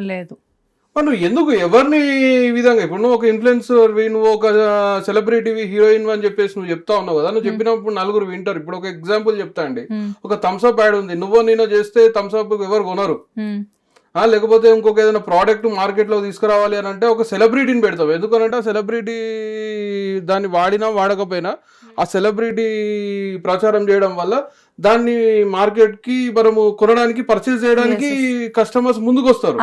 లేదు. నువ్వు ఎందుకు ఎవరిని ఈ విధంగా? ఇప్పుడు నువ్వు ఒక ఇన్ఫ్లుయెన్సర్ నువ్వు ఒక సెలబ్రిటీ హీరోయిన్ అని చెప్పేసి నువ్వు చెప్తా ఉన్నావు కదా? నువ్వు చెప్పినప్పుడు నలుగురు వింటారు. ఇప్పుడు ఒక ఎగ్జాంపుల్ చెప్తా అండి. ఒక థమ్స్అప్ యాడ్ ఉంది. నువ్వో నేనో చేస్తే థమ్స్అప్ ఎవరు కొనరు. లేకపోతే ఇంకొక ఏదైనా ప్రోడక్ట్ మార్కెట్లో తీసుకురావాలి అని అంటే ఒక సెలబ్రిటీని పెడతావు. ఎందుకనంటే ఆ సెలబ్రిటీ దాన్ని వాడినా వాడకపోయినా ఆ సెలబ్రిటీ ప్రచారం చేయడం వల్ల దాన్ని మార్కెట్కి మనము కొనడానికి పర్చేస్ చేయడానికి కస్టమర్స్ ముందుకు వస్తారు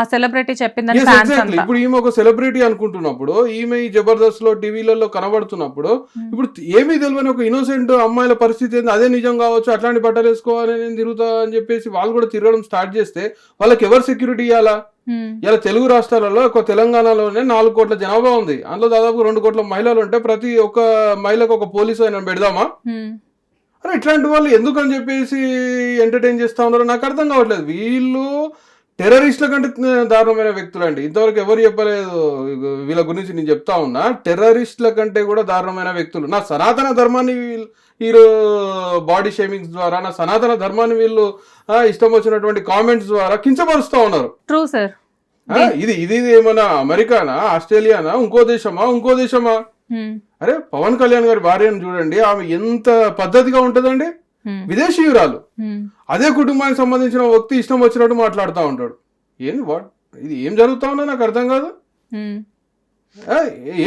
సెలబ్రిటీ ఇప్పుడు ఈమె ఒక సెలబ్రిటీ అనుకుంటున్నప్పుడు ఈమె ఈ జబర్దస్త్లో టీవీలలో కనబడుతున్నప్పుడు Hmm. ఇప్పుడు ఏమీ తెలియని ఒక ఇన్నోసెంట్ అమ్మాయిల పరిస్థితి ఏంది? అదే నిజం కావచ్చు అట్లాంటి బట్టలు వేసుకోవాలి నేను తిరుగుతా అని చెప్పేసి వాళ్ళు కూడా తిరగడం స్టార్ట్ చేస్తే వాళ్ళకి ఎవరు సెక్యూరిటీ ఇవ్వాలా ఉమ్, ఇలా తెలుగు రాష్ట్రాలలో ఒక తెలంగాణలోనే నాలుగు కోట్ల జనాభా ఉంది. అందులో దాదాపు రెండు కోట్ల మహిళలు ఉంటే ప్రతి ఒక్క మహిళకు ఒక పోలీసు అయినా పెడదామా? ఉమ్, అరే ఇట్లాంటి వాళ్ళు ఎందుకని చెప్పేసి ఎంటర్టైన్ చేస్తా ఉన్నారో నాకు అర్థం కావట్లేదు. వీళ్ళు టెర్రరిస్టుల కంటే దారుణమైన వ్యక్తులు అండి ఇంతవరకు ఎవరు చెప్పలేదు. వీళ్ళ గురించి నేను చెప్తా ఉన్నా. టెర్రరిస్టుల కంటే కూడా దారుణమైన వ్యక్తులు. నా సనాతన ధర్మాన్ని వీళ్ళు బాడీ షేమింగ్స్ ద్వారా నా సనాతన ధర్మాన్ని వీళ్ళు ఇష్టం వచ్చినటువంటి కామెంట్స్ ద్వారా కించపరుస్తూ ఉన్నారు. ట్రూ సార్ ఇది ఇది ఏమన్నా అమెరికానా ఆస్ట్రేలియానా ఇంకో దేశమా ఇంకో దేశమా? ఉమ్, అరే పవన్ కళ్యాణ్ గారి భార్యను చూడండి ఆమె ఎంత పద్ధతిగా ఉంటుందండి? విదేశీయురాలు. అదే కుటుంబానికి సంబంధించిన వ్యక్తి ఇష్టం వచ్చినట్టు మాట్లాడుతూ ఉంటాడు. ఏంది వాట్? ఇది ఏం జరుగుతా ఉందో నాకు అర్థం కాదు.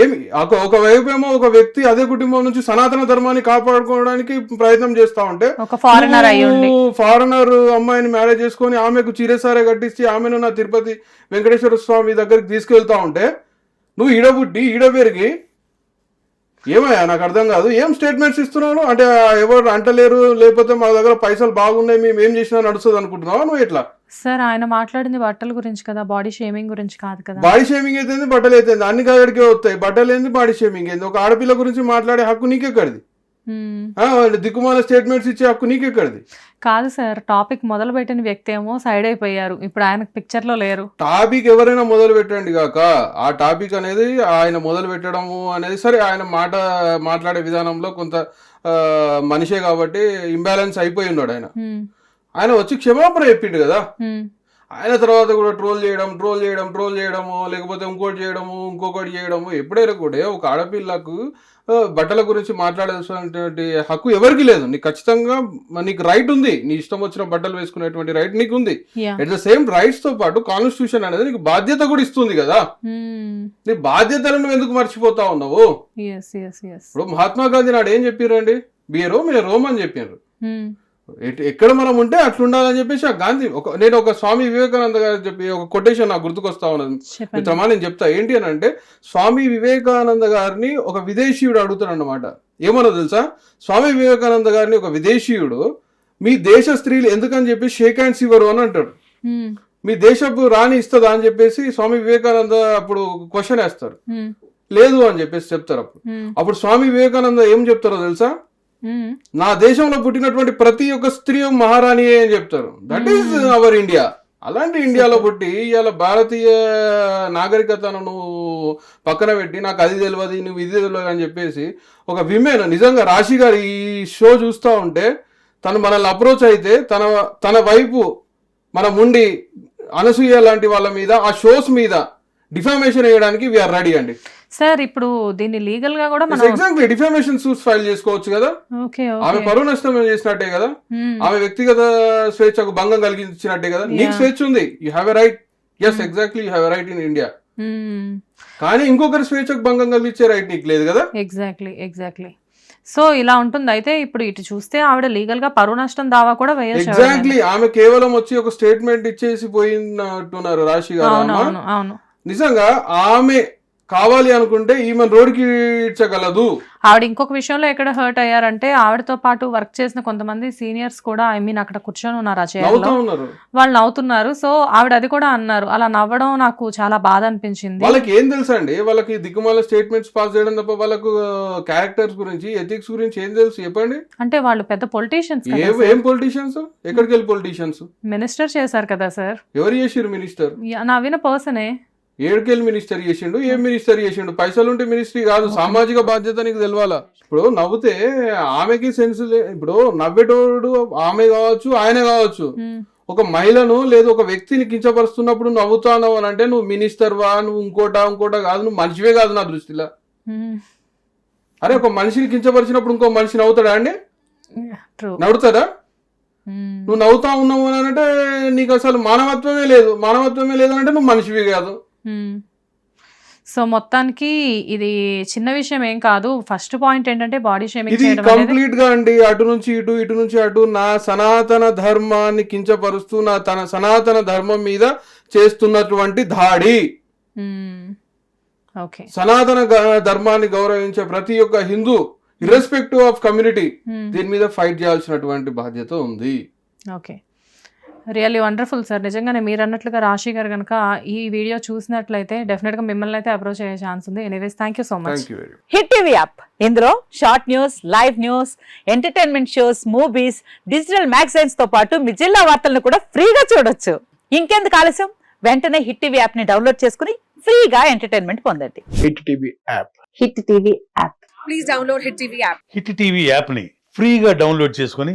ఏమి ఒక ఒక వైపు ఏమో ఒక వ్యక్తి అదే కుటుంబం నుంచి సనాతన ధర్మాన్ని కాపాడుకోవడానికి ప్రయత్నం చేస్తా ఉంటే ఫారినర్ అమ్మాయిని మ్యారేజ్ చేసుకొని ఆమెకు చీరేసారే కట్టించి ఆమెను నా తిరుపతి వెంకటేశ్వర స్వామి దగ్గరికి తీసుకెళ్తా ఉంటే నువ్వు ఈడబుట్టి ఈడ పెరిగి ఏమయ్యా నాకు అర్థం కాదు. ఏం స్టేట్మెంట్స్ ఇస్తున్నావు? అంటే ఎవరు అంటలేరు లేకపోతే మా దగ్గర పైసలు బాగున్నాయి మేము ఏం చేసినా నడుస్తుంది అనుకుంటున్నావా నువ్వు ఎట్లా? సార్ ఆయన మాట్లాడింది బట్టల గురించి కదా బాడీ షేమింగ్ గురించి కాదు కదా. బాడీ షేమింగ్ అయితే బట్టలు అయితే అన్ని కాడికే వస్తాయి. బట్టలు ఏంది బాడీ షేమింగ్ ఏంది? ఒక ఆడపిల్ల గురించి మాట్లాడే హక్కు నీకెక్కడిది? దిక్కుమాల స్టేట్మెంట్స్ ఇచ్చే హక్కు నీకెక్కడిది? కాదు సార్ టాపిక్ మొదలు పెట్టిన వ్యక్తి ఏమో సైడ్ అయిపోయారు. ఇప్పుడు ఆయన పిక్చర్లో లేరు. టాపిక్ ఎవరైనా మొదలు పెట్టండి కాక ఆ టాపిక్ అనేది ఆయన మొదలు పెట్టడము అనేది సరే ఆయన మాట మాట్లాడే విధానంలో కొంత మనిషే కాబట్టి ఇంబ్యాలెన్స్ అయిపోయి ఉన్నాడు ఆయన. ఆయన వచ్చి క్షమాపణ చెప్పిండు కదా. ఆయన తర్వాత కూడా ట్రోల్ చేయడం ట్రోల్ చేయడం ట్రోల్ చేయడము లేకపోతే ఇంకోటి చేయడము ఇంకొకటి చేయడము ఎప్పుడైనా కూడా ఒక ఆడపిల్లకు బట్టల గురించి మాట్లాడాల్సినటువంటి హక్కు ఎవరికి లేదు. నీకు ఖచ్చితంగా నీకు రైట్ ఉంది. నీ ఇష్టం వచ్చిన బట్టలు వేసుకునేటువంటి రైట్ నీకు ఉంది. ఎట్ ద సేమ్ రైట్స్తో పాటు కాన్స్టిట్యూషన్ అనేది నీకు బాధ్యత కూడా ఇస్తుంది కదా. ఉమ్, నీ బాధ్యతలను నువ్వు ఎందుకు మర్చిపోతా ఉన్నావు? ఇప్పుడు మహాత్మా గాంధీ నాడు ఏం చెప్పారండి? బియరో మీరు రోమ్ అని చెప్పారు ఎట్- ఎక్కడ మనం ఉంటే అట్లా ఉండాలని చెప్పేసి ఆ గాంధీ ఒక నేను ఒక స్వామి వివేకానంద గారు చెప్పి ఒక కొటేషన్ నాకు గుర్తుకొస్తా ఉన్నది. మిత్రమా నేను చెప్తా. ఏంటి అని అంటే స్వామి వివేకానంద గారిని ఒక విదేశీయుడు అడుగుతాడు అనమాట ఏమన్నా తెలుసా? స్వామి వివేకానంద గారిని ఒక విదేశీయుడు మీ దేశ స్త్రీలు ఎందుకని చెప్పి షేక్ హ్యాండ్స్ ఇవ్వరు అని అంటాడు. మీ దేశపు రాణి ఇస్తుందా అని చెప్పేసి స్వామి వివేకానంద అప్పుడు క్వశ్చన్ వేస్తారు. లేదు అని చెప్పేసి చెప్తారు అప్పుడు. అప్పుడు స్వామి వివేకానంద ఏం చెప్తారో తెలుసా? నా దేశంలో పుట్టినటువంటి ప్రతి ఒక్క స్త్రీ మహారాణియే అని చెప్తారు. దట్ ఈస్ అవర్ ఇండియా అలాంటి ఇండియాలో పుట్టి ఇవాళ భారతీయ నాగరికతను నువ్వు పక్కన పెట్టి నాకు అది తెలియదు నువ్వు ఇది తెలియదు అని చెప్పేసి ఒక విమెన్ నిజంగా రాశి గారు ఈ షో చూస్తూ ఉంటే తను మనల్ని అప్రోచ్ అయితే తన తన వైపు మనం ఉండి అనసూయ లాంటి వాళ్ళ మీద ఆ షోస్ మీద డిఫామేషన్ వేయడానికి వీఆర్ రెడీ అండి. సార్ ఇప్పుడు దీన్ని లీగల్గా కూడా మనం ఎగ్జాక్ట్లీ డిఫామేషన్ సూట్స్ ఫైల్ చేసుకోవచ్చు కదా? ఓకే ఆమె పరువు నష్టం ఏం చేసినట్టే కదా? ఉమ్, ఆమె వ్యక్తిగత స్వేచ్ఛకు భంగం కలిగించినట్టే కదా? నీకు. స్వేచ్ఛ ఉంది. You have a right yes exactly you have a right in India కానీ ఇంకొకరి స్వేచ్ఛకు భంగం కలిగించే రైట్ నీకు లేదు కదా? ఎగ్జాక్ట్లీ ఎగ్జాక్ట్లీ సో ఇలా ఉంటుంది. అయితే ఇప్పుడు ఇటు చూస్తే ఆవిడ లీగల్గా పరువు నష్టం దావా కూడా వేయచ్చు ఎగ్జాక్ట్లీ ఆమె కేవలం వచ్చి ఒక స్టేట్మెంట్ ఇచ్చేసి పోయినట్టున్నారు రాశి గారు అవును. నిజంగా ఆమె కావాలి అనుకుంటే ఈమె రోడ్డుకి ఇచ్చగలదు ఆవిడ ఇంకొక విషయంలో ఎక్కడ హర్ట్ అయ్యారంటే ఆవిడతో పాటు వర్క్ చేసిన కొంతమంది సీనియర్స్ కూడా ఐ మీన్ అక్కడ కూర్చొని ఉన్నారు ఆ ఉన్నారు. వాళ్ళు నవ్వుతున్నారు. సో ఆవిడ అది కూడా అన్నారు. అలా నవ్వడం నాకు చాలా బాధ అనిపించింది. వాళ్ళకి ఏం తెలుసా అండి? వాళ్ళకి దిక్కుమాల స్టేట్మెంట్స్ పాస్ చేయడం తప్ప వాళ్ళకు క్యారెక్టర్స్ గురించి ఎథిక్స్ గురించి ఏం తెలుసు? చెప్పండి. అంటే వాళ్ళు పెద్ద పొలిటీషియన్స్ ఏ పొలిటీషియన్స్ ఎక్కడికి వెళ్ళి పొలిటీషియన్స్ మినిస్టర్ చేశారు కదా సార్ ఎవరు చేసిరు మినిస్టర్ నవ్విన పర్సనే ఏడుకెళ్ళి మినిస్టర్ చేసిండు ఏం మినిస్టర్ చేసిండు? పైసలు ఉంటే మినిస్ట్రీ కాదు సామాజిక బాధ్యత నీకు తెలవాలా? ఇప్పుడు నవ్వుతే ఆమెకి సెన్స్ లే ఇప్పుడు నవ్వేటోడు ఆమె కావచ్చు ఆయన కావచ్చు. ఒక మహిళను లేదా ఒక వ్యక్తిని కించపరుస్తున్నప్పుడు నవ్వుతాను అని అంటే నువ్వు మినిస్టర్ వా నువ్వు ఇంకోటా ఇంకోటా కాదు నువ్వు మనిషివే కాదు నా దృష్టిలో. అరే ఒక మనిషిని కించపరిచినప్పుడు ఇంకో మనిషి నవ్వుతాడా అండి? నవ్వుతాడా? నువ్వు నవ్వుతా ఉన్నావు అని అంటే నీకు అసలు మానవత్వమే లేదు. మానవత్వమే లేదంటే నువ్వు మనిషివి కాదు. సో మొత్తానికి ఇది చిన్న విషయం ఏం కాదు. ఫస్ట్ పాయింట్ ఏంటంటే బాడీ షేమింగ్ ఇది చేయడం అనేది కంప్లీట్గా అండి. అటు నుంచి ఇటు ఇటు నుంచి అటు నా సనాతన ధర్మాన్ని కించపరుస్తూ నా తన సనాతన ధర్మం మీద చేస్తున్నటువంటి దాడి. ఓకే సనాతన గ- ధర్మాన్ని గౌరవించే ప్రతి ఒక్క హిందూ ఇర్రెస్పెక్టివ్ ఆఫ్ కమ్యూనిటీ దీని మీద ఫైట్ చేయాల్సినటువంటి బాధ్యత ఉంది. Okay really wonderful sir. నిజంగానే మీరు అన్నట్లుగా రాశి గారు కనుక ఈ వీడియో చూసినట్లయితే డెఫినెట్గా మిమ్మల్ని అయితే అప్రోచ్ అయ్యే ఛాన్స్ ఉంది. Anyways thank you so much hit TV app. ఇందులో short news live news entertainment shows movies digital మ్యాగజైన్స్తో పాటు మీ జిల్లా వార్తలను కూడా ఫ్రీగా చూడొచ్చు. ఇంకెందుకు ఆలస్యం? వెంటనే హిట్ టీవీ యాప్ని డౌన్లోడ్ చేసుకుని ఫ్రీగా ఎంటర్టైన్మెంట్ పొందండి. Hit TV app. Hit TV app. Hit TV యాప్ని ఫ్రీగా డౌన్లోడ్ చేసుకొని